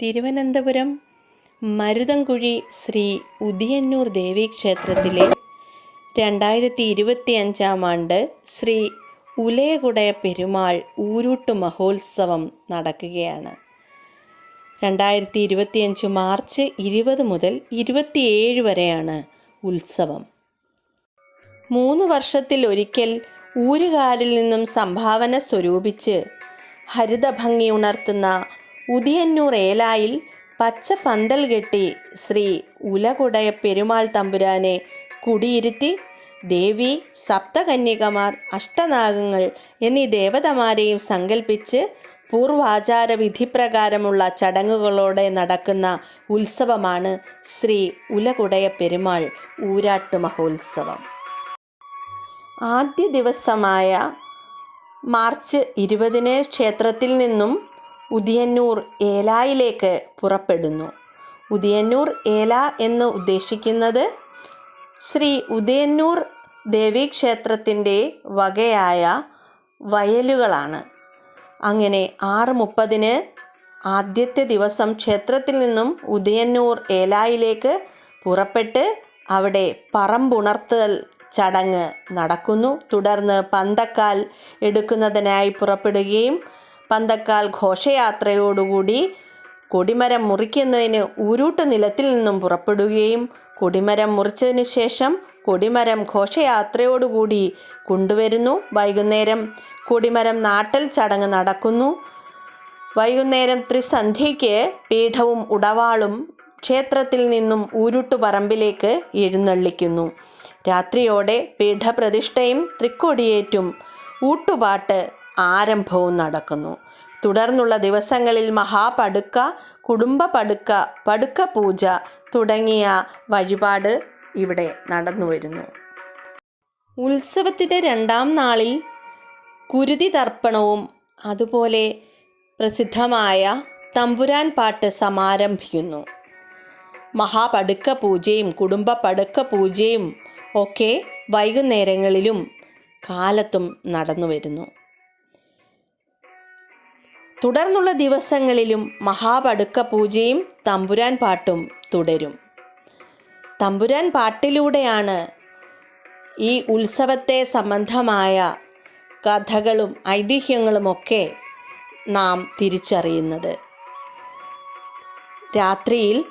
തിരുവനന്തപുരം മരുതൻകുഴി ശ്രീ ഉദിയന്നൂർ ദേവീക്ഷേത്രത്തിലെ രണ്ടായിരത്തി ഇരുപത്തി അഞ്ചാം ആണ്ട് ശ്രീ ഉലയകുടയ പെരുമാൾ ഊരൂട്ട് മഹോത്സവം നടക്കുകയാണ്. രണ്ടായിരത്തി ഇരുപത്തിയഞ്ച് മാർച്ച് ഇരുപത് മുതൽ ഇരുപത്തിയേഴ് വരെയാണ് ഉത്സവം. മൂന്ന് വർഷത്തിൽ ഒരിക്കൽ ഊരുകാരിൽ നിന്നും സംഭാവന സ്വരൂപിച്ച് ഹരിതഭംഗി ഉണർത്തുന്ന ഉദിയന്നൂർ ഏലായിൽ പച്ച പന്തൽ കെട്ടി ശ്രീ ഉലകുടയ പെരുമാൾ തമ്പുരാനെ കുടിയിരുത്തി ദേവി സപ്തകന്യകമാർ അഷ്ടനാഗങ്ങൾ എന്നീ ദേവതമാരെയും സങ്കല്പിച്ച് പൂർവാചാര വിധിപ്രകാരമുള്ള ചടങ്ങുകളോടെ നടക്കുന്ന ഉത്സവമാണ് ശ്രീ ഉലകുടയ പെരുമാൾ ഊരാട്ട് മഹോത്സവം. ആദ്യ ദിവസമായ മാർച്ച് ഇരുപതിന് ക്ഷേത്രത്തിൽ നിന്നും ഉദിയന്നൂർ ഏലായിലേക്ക് പുറപ്പെടുന്നു. ഉദയന്നൂർ ഏല എന്ന് ഉദ്ദേശിക്കുന്നത് ശ്രീ ഉദയന്നൂർ ദേവീക്ഷേത്രത്തിന്റെ വകയായ വയലുകളാണ്. അങ്ങനെ ആറ് മുപ്പതിന് ആദ്യത്തെ ദിവസം ക്ഷേത്രത്തിൽ നിന്നും ഉദയന്നൂർ ഏലായിലേക്ക് പുറപ്പെട്ട് അവിടെ പറമ്പുണർത്തൽ ചടങ്ങ് നടക്കുന്നു. തുടർന്ന് പന്തക്കാൽ എടുക്കുന്നതിനായി പുറപ്പെടുകയും പന്തക്കാൽ ഘോഷയാത്രയോടുകൂടി കൊടിമരം മുറിക്കുന്നതിന് ഊരൂട്ട് നിലത്തിൽ നിന്നും പുറപ്പെടുകയും കൊടിമരം മുറിച്ചതിന് ശേഷം കൊടിമരം ഘോഷയാത്രയോടുകൂടി കൊണ്ടുവരുന്നു. വൈകുന്നേരം കൊടിമരം നാട്ടൽ ചടങ്ങ് നടക്കുന്നു. വൈകുന്നേരം ത്രിസന്ധ്യയ്ക്ക് പീഠവും ഉടവാളും ക്ഷേത്രത്തിൽ നിന്നും ഊരുട്ടുപറമ്പിലേക്ക് എഴുന്നള്ളിക്കുന്നു. രാത്രിയോടെ പീഠപ്രതിഷ്ഠയും തൃക്കൊടിയേറ്റും ഊട്ടുപാട്ട് ആരംഭവും നടക്കുന്നു. തുടർന്നുള്ള ദിവസങ്ങളിൽ മഹാപടുക്ക കുടുംബ പടുക്ക പടുക്ക പൂജ തുടങ്ങിയ വഴിപാട് ഇവിടെ നടന്നു വരുന്നു. ഉത്സവത്തിന്റെ രണ്ടാം നാളിൽ കുരുതി തർപ്പണവും അതുപോലെ പ്രസിദ്ധമായ തമ്പുരാൻ പാട്ട് സമാരംഭിക്കുന്നു. മഹാപടുക്ക പൂജയും കുടുംബ പടുക്ക പൂജയും ഒക്കെ വൈകുന്നേരങ്ങളിലും കാലത്തും നടന്നു വരുന്നു. തുടർന്നുള്ള ദിവസങ്ങളിലും മഹാപടുക്ക പൂജയും തമ്പുരാൻ പാട്ടും തുടരും. തമ്പുരാൻ പാട്ടിലൂടെയാണ് ഈ ഉത്സവത്തെ സംബന്ധമായ കഥകളും ഐതിഹ്യങ്ങളുമൊക്കെ നാം തിരിച്ചറിയുന്നത്. രാത്രിയിൽ